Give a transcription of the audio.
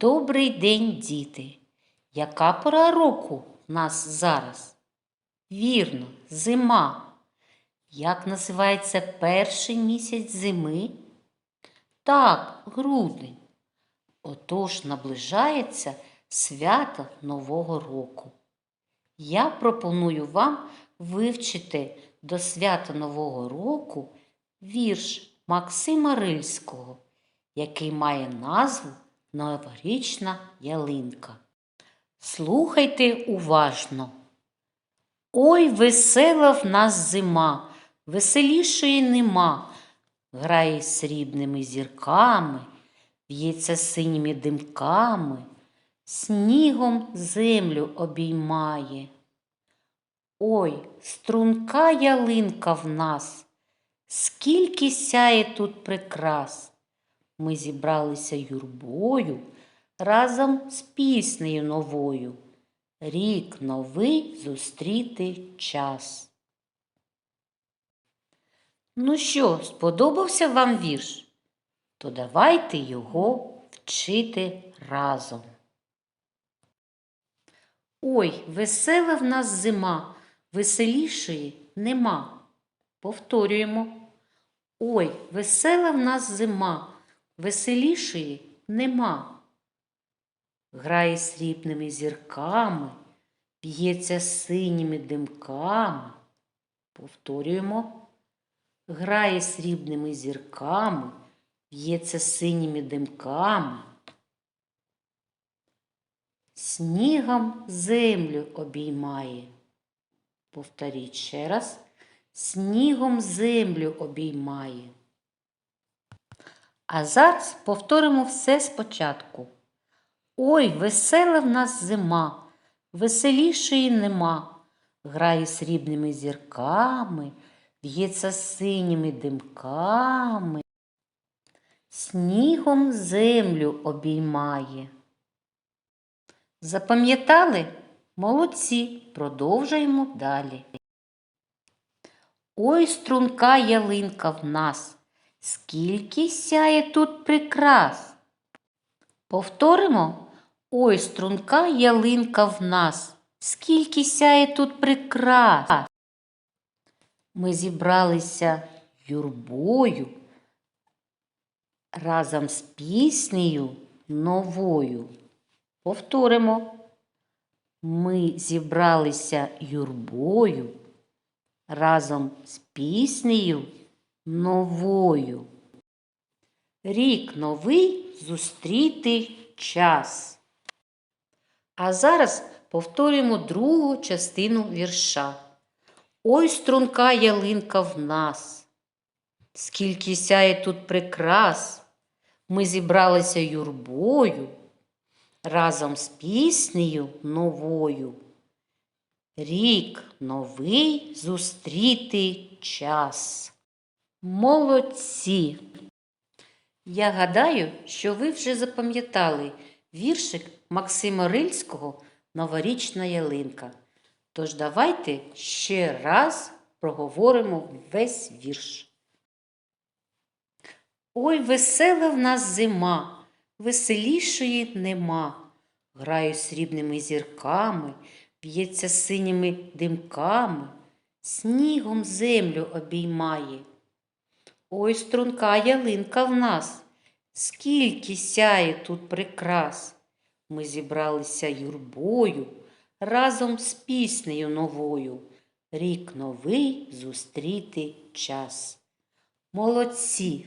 Добрий день, діти! Яка пора року в нас зараз? Вірно, зима. Як називається перший місяць зими? Так, грудень. Отож наближається свято Нового року. Я пропоную вам вивчити до свята Нового року вірш Максима Рильського, який має назву Новорічна ялинка. Слухайте уважно. Ой, весела в нас зима, веселішої нема, грає срібними зірками, в'ється синіми димками, снігом землю обіймає. Ой, струнка ялинка в нас, скільки сяє тут прикрас. Ми зібралися юрбою разом з піснею новою. Рік новий зустріти час. Ну що, сподобався вам вірш? То давайте його вчити разом. Ой, весела в нас зима, веселішої нема. Повторюємо. Ой, весела в нас зима, веселішої нема. Грає срібними зірками, б'ється синіми димками. Повторюємо. Грає срібними зірками, б'ється синіми димками. Снігом землю обіймає. Повторіть ще раз. Снігом землю обіймає. А зараз повторимо все спочатку. Ой, весела в нас зима, веселішої нема. Грає срібними зірками, б'ється синіми димками, снігом землю обіймає. Запам'ятали? Молодці, продовжуємо далі. Ой, струнка ялинка в нас, скільки сяє тут прикрас. Повторимо. Ой, струнка ялинка в нас, скільки сяє тут прикрас. Ми зібралися юрбою разом з піснею новою. Повторимо. Ми зібралися юрбою разом з піснею новою. Рік новий зустріти час. А зараз повторюємо другу частину вірша. Ой, струнка ялинка в нас, скільки сяє тут прикрас, ми зібралися юрбою разом з піснею новою. Рік новий зустріти час. Молодці! Я гадаю, що ви вже запам'ятали віршик Максима Рильського Новорічна ялинка. Тож давайте ще раз проговоримо весь вірш. Ой, весела в нас зима, веселішої нема. Граю срібними зірками, б'ється синіми димками, снігом землю обіймає. Ой, струнка ялинка в нас, скільки сяє тут прикрас. Ми зібралися юрбою разом з піснею новою. Рік новий зустріти час. Молодці!